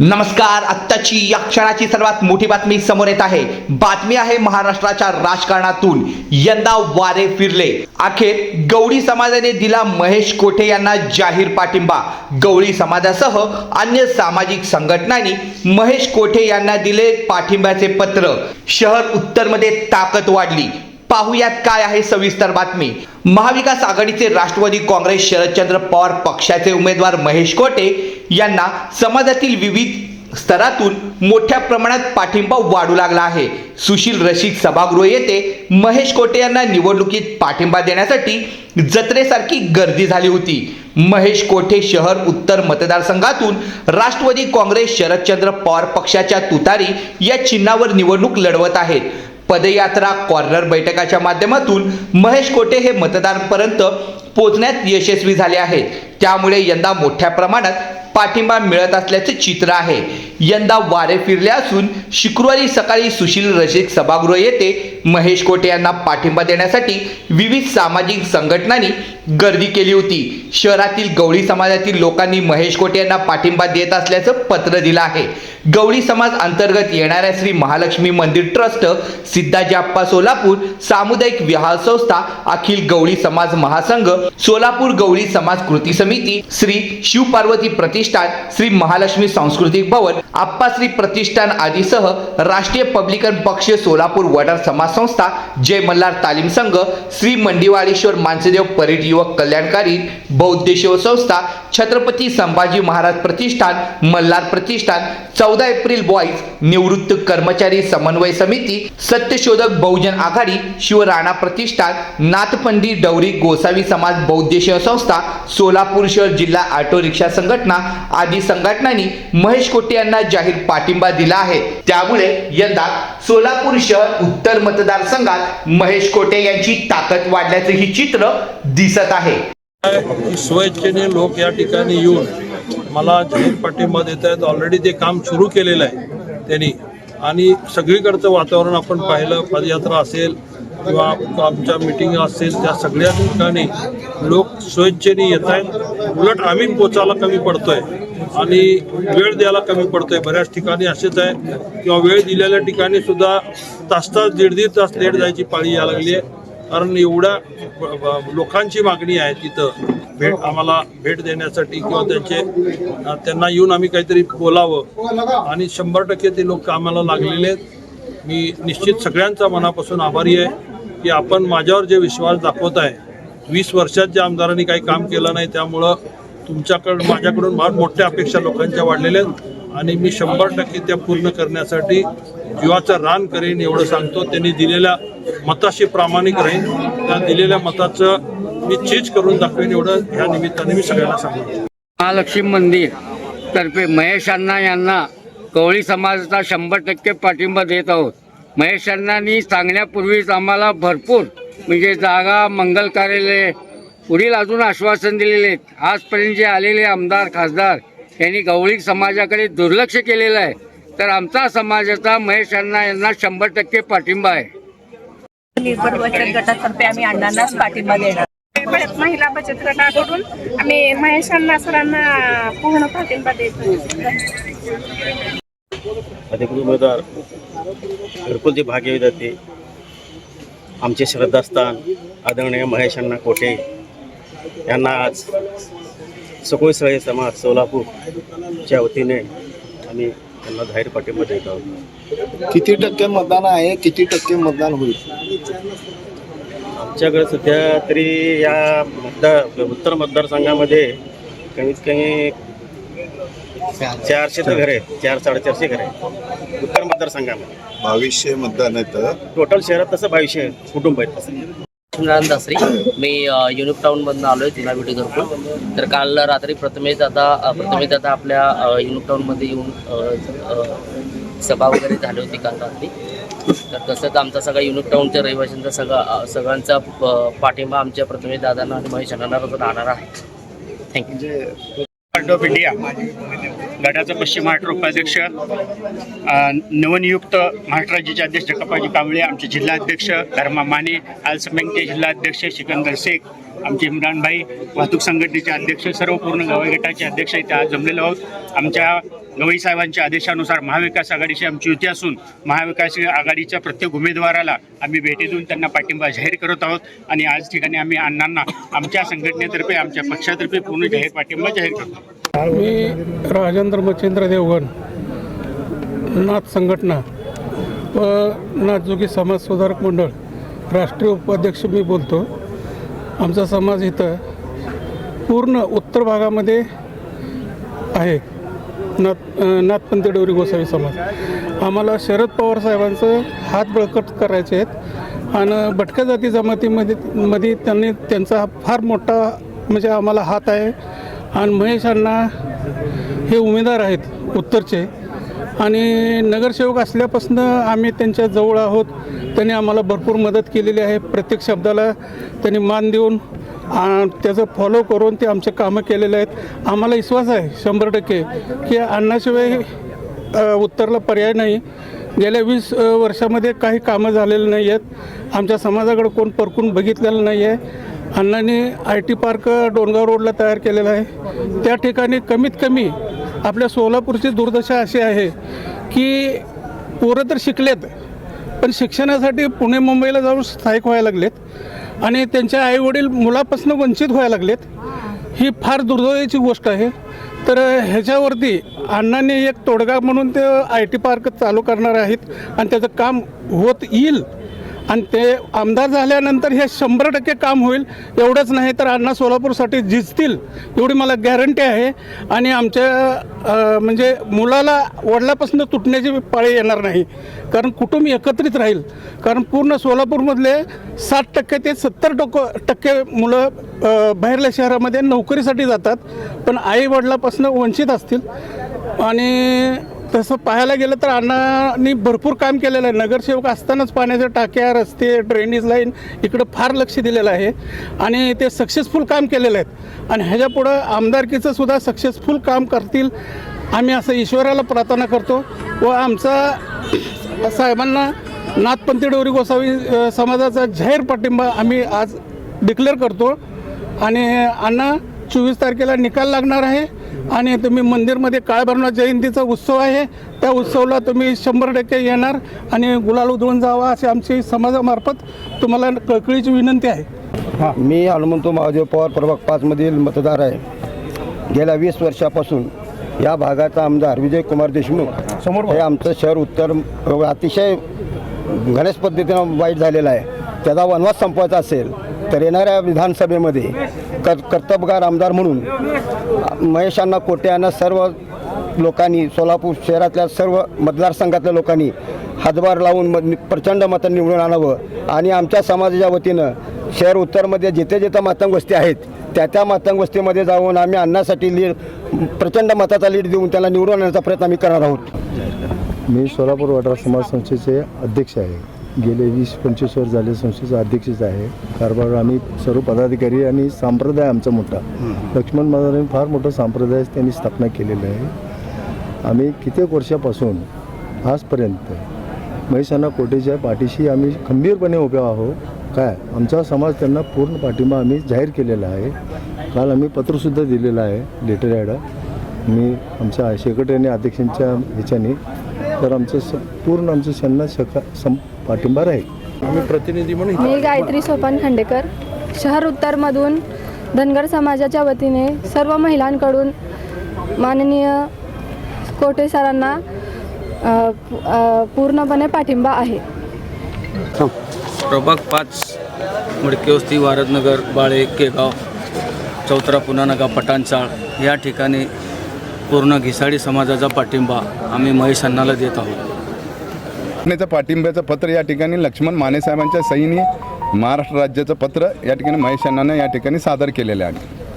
नमस्कार आत्ताची या क्षणाची सर्वात मोठी बातमी समोर येत आहे. बातमी आहे महाराष्ट्राच्या राजकारणातून. यंदा वारे फिरले. अखेर गवळी समाजाने दिला महेश कोठे यांना जाहीर पाठिंबा. गवळी समाजासह अन्य सामाजिक संघटनांनी महेश कोठे यांना दिले पाठिंब्याचे पत्र. शहर उत्तरमध्ये ताकद वाढली. पाहुयात काय आहे सविस्तर बातमी. महाविकास आघाडीचे राष्ट्रवादी काँग्रेस शरदचंद्र पवार पक्षाचे उमेदवार महेश कोटे यांना समाजातील विविध स्तरातून मोठ्या प्रमाणात पाठिंबा वाढू लागला आहे. सुशील रशीद सभागृह येथे महेश कोटे यांना निवडणुकीत पाठिंबा देण्यासाठी जत्रेसारखी गर्दी झाली होती. महेश कोठे शहर उत्तर मतदारसंघातून राष्ट्रवादी काँग्रेस शरदचंद्र पवार पक्षाच्या तुतारी या चिन्हावर निवडणूक लढवत आहेत. पदयात्रा कॉर्नर बैठकाच्या माध्यमातून महेश कोटे हे मतदारांपर्यंत पोहोचण्यात यशस्वी झाले आहेत. त्यामुळे यंदा मोठ्या प्रमाणात पाठिंबा मिळत असल्याचे चित्र आहे. यंदा वारे फिरले असून शुक्रवारी सकाळी सुशील रसिक सभागृह येथे महेश कोटे यांना पाठिंबा देण्यासाठी विविध सामाजिक संघटनांनी गर्दी केली होती. शहरातील गवळी समाजातील लोकांनी महेश कोटे यांना पाठिंबा देत असल्याचं पत्र दिलं आहे. गवळी समाज अंतर्गत येणाऱ्या श्री महालक्ष्मी मंदिर ट्रस्ट सिद्धाजीप्पा सोलापूर सामुदायिक विहार संस्था अखिल गवळी समाज महासंघ सोलापूर गवळी समाज कृती समिती श्री शिवपार्वती प्रतिष्ठान श्री महालक्ष्मी सांस्कृतिक भवन आप्पाश्री प्रतिष्ठान आदीसह राष्ट्रीय पब्लिकन पक्ष सोलापूर वडार समाज संस्था जय मल्हार तालीम संघ श्री मंडीवाळेश्वर मानसदेव परीट व कल्याणकारी बौद्ध संस्था छत्रपती संभाजी महाराज प्रतिष्ठान मल्हार प्रतिष्ठान चौदा एप्रिल बॉईज निवृत्त कर्मचारी समन्वय समिती सत्यशोधक बहुजन आघाडी शिवराणा प्रतिष्ठान नाथपंडी डवरी गोसावी समाज बौद्ध संस्था सोलापूर शहर जिल्हा ऑटो रिक्षा संघटना आदी संघटनांनी महेश कोटे यांना जाहीर पाठिंबा दिला आहे. त्यामुळे यंदा सोलापूर शहर उत्तर मतदारसंघात महेश कोटे यांची ताकद वाढल्याचे ही चित्र दिसत आहे. स्वेच्छेने लोक या ठिकाणी येऊन मला जाहीर पाठिंबा देत आहेत. ऑलरेडी ते काम सुरू केलेलं आहे त्यांनी. आणि सगळीकडचं वातावरण आपण पाहिलं पदयात्रा असेल किंवा आमच्या मिटिंग असेल त्या सगळ्या ठिकाणी लोक स्वेच्छेने येत आहेत. उलट आम्ही पोचायला कमी पडतोय आणि वेळ द्यायला कमी पडतोय. बऱ्याच ठिकाणी असेच आहे किंवा वेळ दिलेल्या ठिकाणी सुद्धा तास तास दीड दीड तास लेट जायची पाळी यायला लागली आहे. कारण एवढ्या ब- लोकांची मागणी आहे तिथं. भेट आम्हाला भेट देण्यासाठी किंवा त्यांचे त्यांना येऊन आम्ही काहीतरी बोलावं. आणि शंभर टक्के ते लोक कामाला लागलेले आहेत. मी निश्चित सगळ्यांचा मनापासून आभारी आहे की आपण माझ्यावर जे विश्वास दाखवत आहे वीस वर्षात ज्या आमदारांनी काही काम केलं नाही त्यामुळं तुमच्याकडं माझ्याकडून फार मोठ्या अपेक्षा लोकांच्या वाढलेल्या आहेत. आणि मी शंभर टक्के त्या पूर्ण करण्यासाठी जीवाचं रान करेन एवढं सांगतो. त्यांनी दिलेल्या मताशी प्रामाणिक राहीन. त्या दिलेल्या मताचं मी चीज करून दाखवेन एवढं ह्या निमित्ताने मी सगळ्यांना सांगतो. महालक्ष्मी मंदिर तर्फे महेश अण्णा यांना कवळी समाजाचा शंभर टक्के पाठिंबा देत आहोत. महेश अण्णांनी सांगण्यापूर्वीच आम्हाला भरपूर म्हणजे जागा मंगल कार्यालय पुढील अजून आश्वासन दिलेले आहेत. आजपर्यंत जे आलेले आमदार खासदार यांनी गवळी समाजाकडे दुर्लक्ष केलेलं आहे. तर आमचा समाजाचा महेश अण्णा यांना शंभर टक्के पाठिंबा आहे. निर्भर बचत गटातर्फे आम्ही अण्णांनाच पाठिंबा देणार. महिला बचत गटाकडून आम्ही महेश अण्णा सरांना पूर्ण पाठिंबा देतो अधिकृत उमेदवार घरकुलचे भाग्य जाते आमचे श्रद्धास्थान आदरणीय महेश अण्णा कोटे यांना आज सकोई सळे समाज सोलापूरच्या वतीने आम्ही त्यांना जाहीर पाठिंबा देत आहोत किती टक्के मतदान आहे किती टक्के मतदान होईल? आमच्याकडे सध्या तरी या मतदार उत्तर मतदारसंघामध्ये कमीत कमी चारशे तर घरे आहेत चार साडेचारशे घरे आहेत. उत्तर मतदारसंघामध्ये. बावीसशे मतदान येतं टोटल शहरात तसं बावीसशे कुटुंब आहेत. तसं लक्ष्मीनारायण दासरी मी अ, युनिक टाऊनमधून आलो आहे जुना विटी घरकुल. तर काल रात्री प्रथमेश दादा प्रथमेश दादा आपल्या अ, युनिक टाऊनमध्ये येऊन सभा वगैरे झाली होती काल रात्री. तर तसंच आमचा सगळा युनिक टाऊनच्या रहिवाशांचा सगळा सगळ्यांचा पाठिंबा आमच्या प्रथमेश दादांना आणि महेश अण्णांना राहणार आहे. थँक्यू ऑफ इंडिया गटाचे पश्चिम महाराष्ट्र उपाध्यक्ष नवनियुक्त महाराष्ट्र राज्याचे अध्यक्ष जगप्पाजी कांबळे आमचे जिल्हाध्यक्ष धर्मा माने आलसबँकचे जिल्हाध्यक्ष सिकंदर शेख आमचे इम्रानभाई वाहतूक संघटनेचे अध्यक्ष सर्व पूर्ण गवाई गटाचे अध्यक्ष इथे आज जमलेलो आहोत. आमच्या गवई साहेबांच्या आदेशानुसार महाविकास आघाडीची आमची युती असून महाविकास आघाडीच्या प्रत्येक उमेदवाराला आम्ही भेटी देऊन त्यांना पाठिंबा जाहीर करत आहोत. आणि आज ठिकाणी आम्ही अण्णांना आमच्या संघटनेतर्फे आमच्या पक्षातर्फे पूर्ण जाहीर पाठिंबा जाहीर करतो. मी राजेंद्र मच्छिंद्र देवगण नाथ संघटना व नाथजोगी समाज सुधारक मंडळ राष्ट्रीय उपाध्यक्ष मी बोलतो. आमचा समाज इथं पूर्ण उत्तर भागामध्ये आहे. नाथ नाथपंथी डोरी गोसावी समाज. आम्हाला शरद पवार साहेबांचं हात बळकट करायचे आहेत. आणि भटक्या जाती जमातीमध्ये मध्ये त्यांनी त्यांचा फार मोठा म्हणजे आम्हाला हात आहे. आणि महेश अण्णा हे उमेदवार आहेत उत्तरचे. आणि नगरसेवक असल्यापासून आम्ही त्यांच्या जवळ आहोत. त्यांनी आम्हाला भरपूर मदत केलेली आहे. प्रत्येक शब्दाला त्यांनी मान देऊन त्याचं फॉलो करून ते आमचे कामं केलेले आहेत. आम्हाला विश्वास आहे शंभर टक्के की अण्णाशिवाय उत्तरला पर्याय नाही. गेल्या वीस वर्षामध्ये काही कामं झालेली नाही आहेत. आमच्या समाजाकडे कोण परकून बघितलेलं नाही आहे. अण्णांनी आय टी पार्क डोनगाव रोडला तयार केलेला आहे. त्या ठिकाणी कमीत कमी आपल्या सोलापूरची दुर्दशा अशी आहे की पोरं तर शिकलेत. पण शिक्षणासाठी पुणे मुंबईला जाऊन स्थायिक व्हायला लागलेत. आणि त्यांचे आईवडील मुलापासून वंचित व्हायला लागलेत. ही फार दुर्दैवाची गोष्ट आहे. तर ह्याच्यावरती अण्णांनी एक तोडगा म्हणून ते आय टी पार्क चालू करणार आहेत. आणि त्याचं काम होत येईल. आणि ते आमदार झाल्यानंतर हे शंभर टक्के काम होईल एवढंच नाही तर अण्णा सोलापूरसाठी झिजतील एवढी मला गॅरंटी आहे. आणि आमच्या म्हणजे मुलाला वडिलापासून तुटण्याची पाळी येणार नाही. कारण कुटुंब एकत्रित राहील. कारण पूर्ण सोलापूरमधले साठ टक्के ते सत्तर टक्क टक्के मुलं बाहेरल्या शहरामध्ये नोकरीसाठी जातात. पण आई वडिलापासून वंचित असतील. आणि तसं पाहायला गेलं तर अण्णांनी भरपूर काम केलेलं आहे. नगरसेवक असतानाच पाण्याच्या टाक्या रस्ते ड्रेनेज लाईन इकडं फार लक्ष दिलेलं आहे. आणि ते सक्सेसफुल काम केलेलं आहेत. आणि ह्याच्यापुढं आमदारकीचं सुद्धा सक्सेसफुल काम करतील. आम्ही असं ईश्वराला प्रार्थना करतो व आमचा साहेबांना नाथपंथी डोरी गोसावी समाजाचा जाहीर पाठिंबा आम्ही आज डिक्लेअर करतो. आणि अण्णा चोवीस तारखेला निकाल लागणार आहे आणि तुम्ही मंदिरमध्ये काळभरणा जयंतीचा उत्सव आहे. त्या उत्सवाला तुम्ही शंभर टक्के येणार आणि गुलाल उधळून जावा अशी आमची समाजामार्फत तुम्हाला कळकळीची विनंती आहे. मी हनुमंतो महादेव पवार प्रभाग पाचमधील मतदार आहे. गेल्या वीस वर्षापासून या भागाचा आमदार विजयकुमार देशमुख समोर हे आमचं शहर उत्तर अतिशय गणेश पद्धतीनं वाईट झालेलं आहे. त्याचा वनवास संपवायचा असेल तर येणाऱ्या विधानसभेमध्ये क कर्तबगार आमदार म्हणून महेशांना कोटे यांना सर्व लोकांनी सोलापूर शहरातल्या सर्व मतदारसंघातल्या लोकांनी हातभार लावून मत प्रचंड मतं निवडून आणावं. आणि आमच्या समाजाच्या वतीनं शहर उत्तरमध्ये जिथे जिथं मातंग वस्ती आहेत त्या त्या मातंग वस्तीमध्ये जाऊन आम्ही अन्नासाठी लीड प्रचंड मताचा लीड देऊन त्याला निवडून आणण्याचा प्रयत्न आम्ही करणार आहोत. मी सोलापूर वडार समाज संस्थेचे अध्यक्ष आहे. गेले वीस पंचवीस वर्ष झाले संस्थेचा अध्यक्षच आहे. कारभार आम्ही सर्व पदाधिकारी आणि संप्रदाय आमचा मोठा. लक्ष्मण महाराजांनी फार मोठा संप्रदाय त्यांनी स्थापना केलेला आहे. आम्ही कित्येक वर्षापासून आजपर्यंत महेशांना कोटेच्या पाठीशी आम्ही खंबीरपणे उभे आहोत. काय? आमचा समाज त्यांना पूर्ण पाठिंबा आम्ही जाहीर केलेला आहे. काल आम्ही पत्रसुद्धा दिलेलं आहे लेटर ॲड मी आमच्या सेक्रेटरी आणि अध्यक्षांच्या ह्याच्याने तर आमचं स पूर्ण आमचं त्यांना सका सं पाठिंबा राहील. आम्ही प्रतिनिधी म्हणून इथं मी गायत्री सोपान खांडेकर शहर उत्तरमधून धनगर समाजाच्या वतीने सर्व महिलांकडून माननीय कोटे सरांना पूर्णपणे पाठिंबा आहे. प्रभाग पाच मडके वस्ती वारदनगर बाळे केगाव चौतरा पुनानगा पटाणचाळ या ठिकाणी पूर्ण घिसाडी समाजाचा पाठिंबा आम्ही महेश अण्णाला देत आहोत. घटनेचं पाठिंब्याचं पत्र या ठिकाणी लक्ष्मण माने साहेबांच्या सहीने महाराष्ट्र राज्याचं पत्र या ठिकाणी महेश अण्णांना या ठिकाणी सादर केलेलं आहे.